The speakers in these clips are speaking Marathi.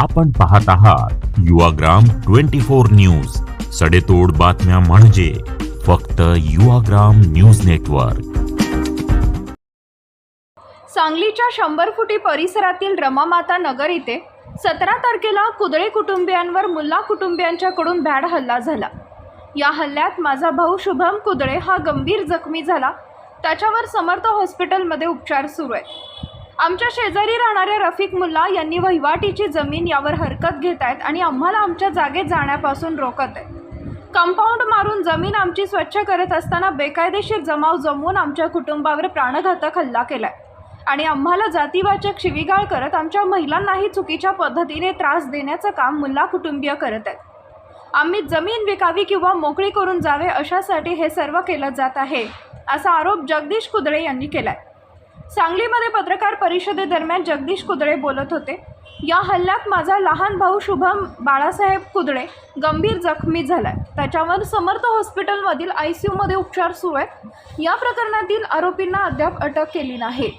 आपण पाहत आहात युवाग्राम ट्वेंटी फोर न्यूज. सडेतोड बातम्या म्हणजे फक्त युवाग्राम न्यूज नेटवर्क. सांगलीच्या शंभर फुटी परिसरातील रमामाता नगर इथे सतरा तारखेला कुदळे कुटुंबियांवर मुल्ला कुटुंबियांच्याकडून भॅड हल्ला झाला. या हल्ल्यात माझा भाऊ शुभम कुदळे हा गंभीर जखमी झाला. त्याच्यावर समर्थ हॉस्पिटलमध्ये उपचार सुरू आहेत. आमच्या शेजारी राहणाऱ्या रफिक मुल्ला यांनी वहिवाटीची जमीन यावर हरकत घेत आहेत आणि आम्हाला आमच्या जागेत जाण्यापासून रोखत आहेत. कंपाऊंड मारून जमीन आमची स्वच्छ करत असताना बेकायदेशीर जमाव जमवून आमच्या कुटुंबावर प्राणघातक हल्ला केलाय. आणि आम्हाला जातीवाचक शिवीगाळ करत आमच्या महिलांनाही चुकीच्या पद्धतीने त्रास देण्याचं काम मुल्ला कुटुंबीय करत आहेत. आम्ही जमीन विकावी किंवा मोकळी करून जावे अशासाठी हे सर्व केलं जात आहे असा आरोप जगदीश कुदळे यांनी केला आहे सांगलीमध्ये पत्रकार परिषदेदरम्यान जगदीश कुदळे बोलत होते या हल्ल्यात माझा लहान भाऊ शुभम बाळासाहेब कुदळे गंभीर जखमी झालाय. त्याच्यावर समर्थ हॉस्पिटलमधील आय सी यूमध्ये उपचार सुरू आहेत. या प्रकरणातील आरोपींना अद्याप अटक केली नाही.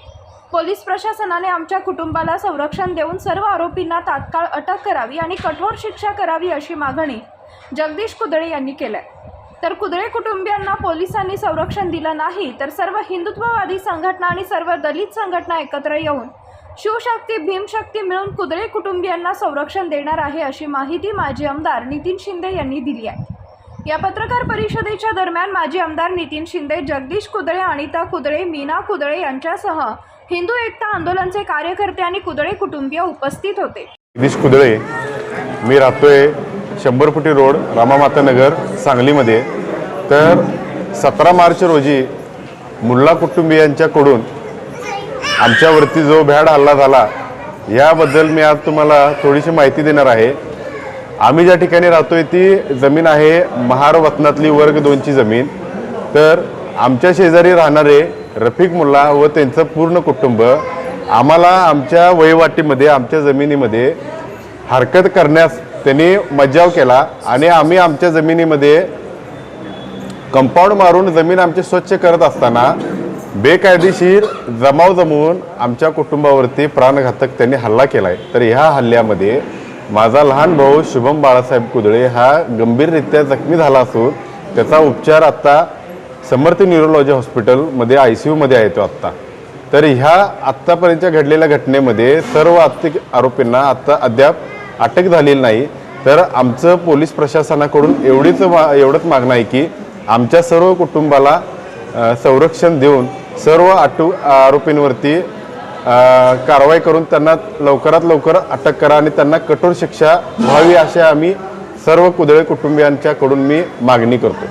पोलीस प्रशासनाने आमच्या कुटुंबाला संरक्षण देऊन सर्व आरोपींना तात्काळ अटक करावी आणि कठोर शिक्षा करावी अशी मागणी जगदीश कुदळे यांनी केली आहे. तर कुदळे कुटुंबियांना पोलिसांनी संरक्षण दिलं नाही तर सर्व हिंदुत्ववादी संघटना आणि सर्व दलित संघटना एकत्र येऊन शिवशक्ती भीमशक्ती मिळून कुदळे कुटुंबियांना संरक्षण देणार आहे अशी माहिती माजी आमदार नितीन शिंदे यांनी दिली आहे. या पत्रकार परिषदेच्या दरम्यान माजी आमदार नितीन शिंदे जगदीश कुदळे अनिता कुदळे मीना कुदळे यांच्यासह हिंदू एकता आंदोलनचे कार्यकर्ते आणि कुदळे कुटुंबीय उपस्थित होते. जगदीश कुदळे मी राहतोय शंभर फुटी रोड रामामातानगर सांगलीमध्ये तर सतरा मार्च रोजी मुल्ला कुटुंबियांच्याकडून आमच्यावरती जो भ्याड हल्ला झाला याबद्दल मी आज तुम्हाला थोडीशी माहिती देणार आहे. आम्ही ज्या ठिकाणी राहतोय ती जमीन आहे महार वतनातली वर्ग दोनची जमीन. तर आमच्या शेजारी राहणारे रफिक मुल्ला व त्यांचं पूर्ण कुटुंब आम्हाला आमच्या वहिवाटीमध्ये आमच्या जमिनीमध्ये हरकत करण्यास त्यांनी मज्जाव केला आणि आम्ही आमच्या जमिनीमध्ये कंपाऊंड मारून जमीन आमची स्वच्छ करत असताना बेकायदेशीर जमाव जमवून आमच्या कुटुंबावरती प्राणघातक त्यांनी हल्ला केला आहे तर ह्या हल्ल्यामध्ये माझा लहान भाऊ शुभम बाळासाहेब कुदळे हा गंभीररित्या जखमी झाला असून त्याचा उपचार आत्ता समर्थ न्यूरोलॉजी हॉस्पिटलमध्ये आय सी यूमध्ये आहे तो आत्ता. तर ह्या आत्तापर्यंतच्या घडलेल्या घटनेमध्ये सर्व आर्थिक आरोपींना आत्ता अद्याप अटक झालेली नाही. तर आमचं पोलीस प्रशासनाकडून एवढीच मा एवढंच मागणं आहे की आमच्या सर्व कुटुंबाला संरक्षण देऊन सर्व आटू आरोपींवरती कारवाई करून त्यांना लवकरात लवकर अटक करा आणि त्यांना कठोर शिक्षा व्हावी अशा आम्ही सर्व कुदळे कुटुंबियांच्याकडून मी मागणी करतो.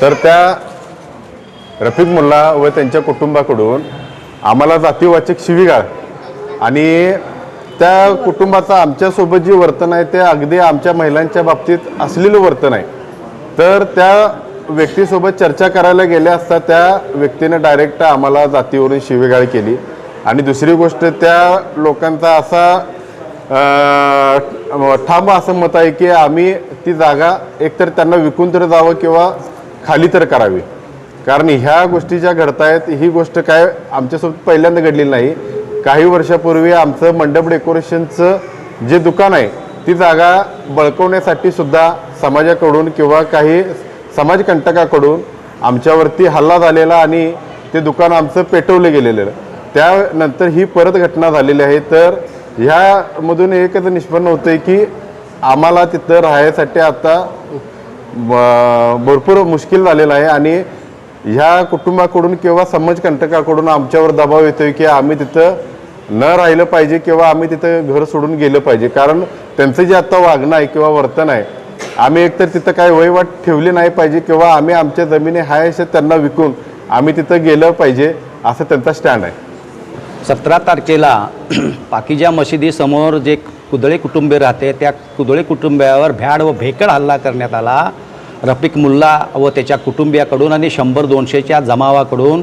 तर त्या रफिक मुल्ला व त्यांच्या कुटुंबाकडून आम्हाला जातीवाचक शिविगाळ आणि त्या कुटुंबाचं आमच्यासोबत जे वर्तन आहे ते अगदी आमच्या महिलांच्या बाबतीत असलेलं वर्तन आहे. तर त्या व्यक्तीसोबत चर्चा करायला गेल्या असता त्या व्यक्तीने डायरेक्ट आम्हाला जातीवरून शिवेगाळ केली. आणि दुसरी गोष्ट त्या लोकांचा असा ठाम असं मत आहे की आम्ही ती जागा एकतर त्यांना विकून तर जावं किंवा खाली तर करावी. कारण ह्या गोष्टी ज्या घडतायत ही गोष्ट काय आमच्यासोबत पहिल्यांदा घडलेली नाही. काही वर्षापूर्वी आमचं मंडप डेकोरेशनचं जे दुकान आहे ती जागा बळकवण्यासाठी सुद्धा समाजाकडून किंवा काही समाजकंटकाकडून आमच्यावरती हल्ला झालेला आणि ते दुकान आमचं पेटवलं गेलेलं. त्यानंतर ही परत घटना झालेली आहे. तर ह्यामधून एकच निष्पन्न होतं आहे की आम्हाला तिथं राहायसाठी आता ब- भरपूर मुश्किल झालेलं आहे आणि ह्या कुटुंबाकडून किंवा समाजकंटकाकडून आमच्यावर दबाव येतोय की आम्ही तिथं न राहिलं पाहिजे किंवा आम्ही तिथं घर सोडून गेलं पाहिजे. कारण त्यांचं जे आता वागणं आहे किंवा वर्तन आहे आम्ही एकतर तिथं काही वहिवाट ठेवली नाही पाहिजे किंवा आम्ही आमच्या जमिनी हाय असे त्यांना विकून आम्ही तिथं गेलं पाहिजे असं त्यांचा स्टँड आहे. सतरा तारखेला पाकिजा मशिदीसमोर जे कुदळे कुटुंबे राहते त्या कुदळे कुटुंबियावर भ्याड व भेकड हल्ला करण्यात आला. रफिक मुल्ला व त्याच्या कुटुंबियाकडून आणि शंभर दोनशेच्या जमावाकडून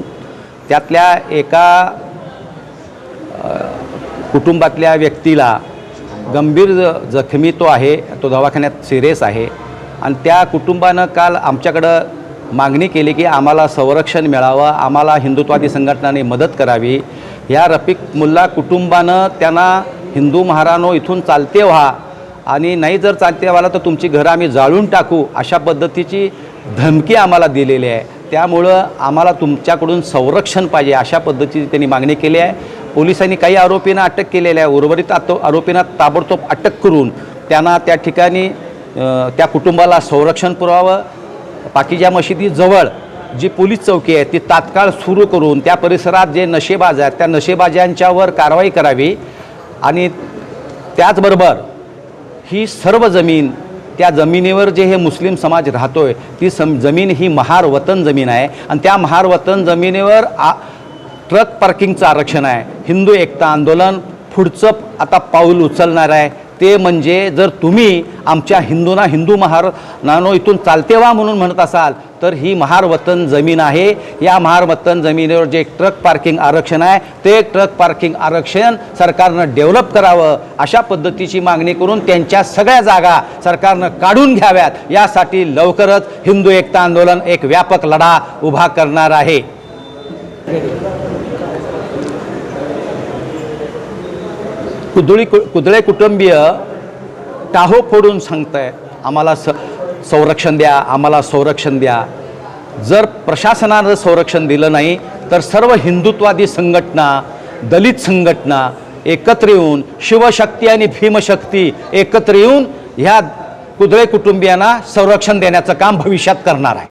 त्यातल्या एका कुटुंबातल्या व्यक्तीला गंभीर ज- जखमी तो आहे तो दवाखान्यात सिरियस आहे. आणि त्या कुटुंबानं काल आमच्याकडं मागणी केली की आम्हाला संरक्षण मिळावं आम्हाला हिंदुत्वादी संघटनांनी मदत करावी. या रफिक मुल्ला कुटुंबानं त्यांना हिंदू महारानो इथून चालते व्हा आणि नाही जर चालते व्हाला तर तुमची घरं आम्ही जाळून टाकू अशा पद्धतीची धमकी आम्हाला दिलेली आहे. त्यामुळं आम्हाला तुमच्याकडून संरक्षण पाहिजे अशा पद्धतीची त्यांनी मागणी केली आहे. पोलिसांनी काही आरोपींना अटक केलेल्या आहे. उर्वरित आतो आरोपींना ताबडतोब अटक करून त्यांना त्या ठिकाणी त्या कुटुंबाला संरक्षण पुरावं पाकिजा मशिदीजवळ जी पोलीस चौकी आहे ती तात्काळ सुरू करून त्या परिसरात जे नशेबाज आहेत त्या नशेबाजांच्यावर कारवाई करावी. आणि त्याचबरोबर ही सर्व जमीन त्या जमिनीवर जे हे मुस्लिम समाज राहतो आहे ती सम जमीन ही महार वतन जमीन आहे. आणि त्या महार वतन जमिनीवर आ ट्रक पार्किंगचं आरक्षण आहे. हिंदू एकता आंदोलन पुढचं आता पाऊल उचलणार आहे. ते म्हणजे जर तुम्ही आमच्या हिंदूंना हिंदू महार नानो इथून चालते वा म्हणून म्हणत असाल तर ही महारवतन जमीन आहे. या महारवतन जमिनीवर जे ट्रक पार्किंग आरक्षण आहे ते ट्रक पार्किंग आरक्षण सरकारनं डेव्हलप करावं अशा पद्धतीची मागणी करून त्यांच्या सगळ्या जागा सरकारनं काढून घ्याव्यात. यासाठी लवकरच हिंदू एकता आंदोलन एक व्यापक लढा उभा करणार आहे. कुदळी कु कुदळे कुटुंबीय टाहो फोडून आहे आम्हाला स संरक्षण द्या आम्हाला संरक्षण द्या. जर प्रशासनानं संरक्षण दिलं नाही तर सर्व हिंदुत्वादी संघटना दलित संघटना एकत्र येऊन शिवशक्ती आणि भीमशक्ती एकत्र येऊन ह्या कुदळे कुटुंबियांना संरक्षण देण्याचं काम भविष्यात करणार आहे.